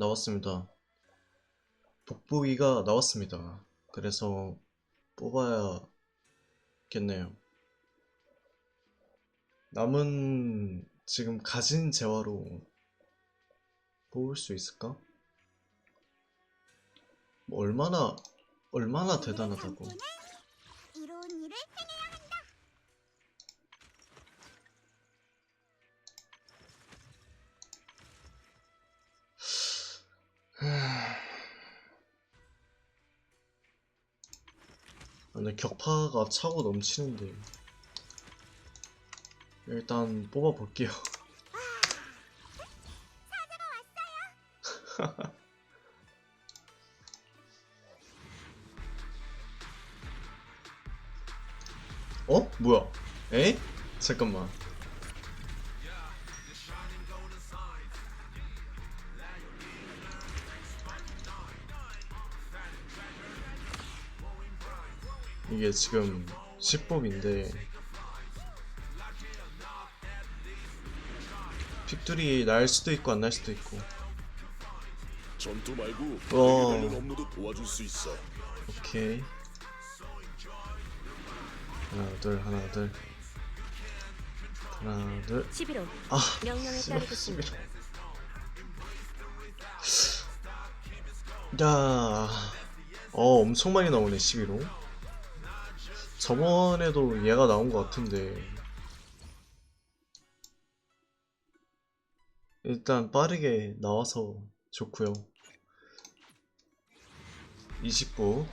나왔습니다. 돋보기가 나왔습니다. 그래서 뽑아야겠네요. 남은 지금 가진 재화로 뽑을 수 있을까? 뭐 얼마나 얼마나 대단하다고. 근데 격파가 차고 넘치는데 일단 뽑아볼게요. 어? 뭐야? 에? 잠깐만. 이게 지금 10법인데 픽들이 날 수도 있고 안 날 수도 있고 전투 말고 어. 관련 업무도 도와줄 수 있어. 오케이 하나 둘 하나 둘 하나 둘 11호 아, 명령에 씨발, 따르겠습니다. 씨발. 야, 어, 엄청 많이 나오네, 11호. 저번에도 얘가 나온 것 같은데. 일단 빠르게 나와서 좋고요 29.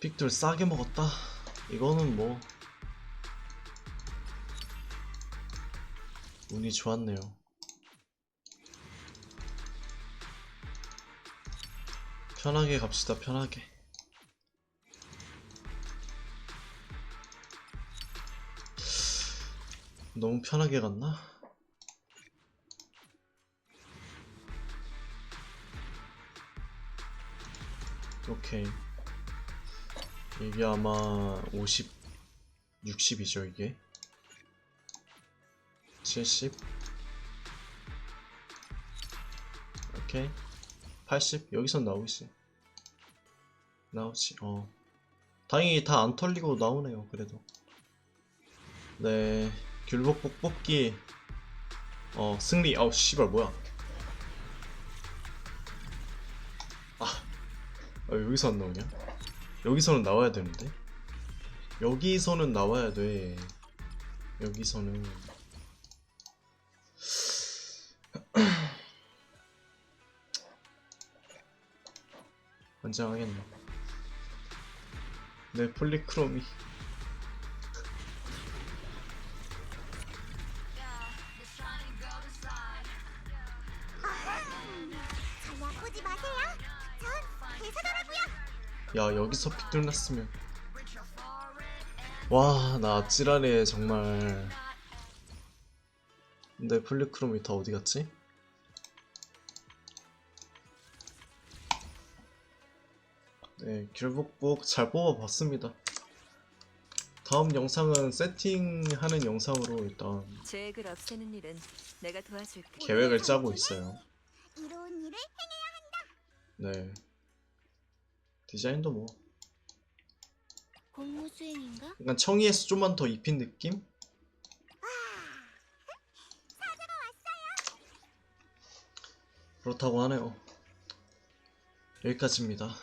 픽들 싸게 먹었다. 이거는 뭐 운이 좋았네요. 편하게 갑시다. 편하게. 너무 편하게 갔나? 오케이. 이게 아마 50, 60이죠, 이게. 70. 오케이. 80. 여기선 나오겠지. 나오지, 어. 다행히 다 안 털리고 나오네요, 그래도. 네. 귤복복 뽑기. 어, 승리. 아우, 씨발, 뭐야. 아. 아, 여기서 안 나오냐? 여기서는 나와야 되는데 여기서는 나와야 돼 여기서는 완장하겠네 내 폴리크롬이 마세요. 전 대사더라고요. 야 여기서 픽들 났으면 와나 아찔하네 정말 근데 폴리크롬이 다 어디 갔지? 네 귤복복 잘 뽑아봤습니다 다음 영상은 세팅하는 영상으로 일단 죄액을 없애는 일은 내가 도와줄게. 계획을 짜고 있어요 이로운 일을 네 디자인도 뭐 공무 수행인가? 약간 청이에서 좀만 더 입힌 느낌? 그렇다고 하네요. 여기까지입니다.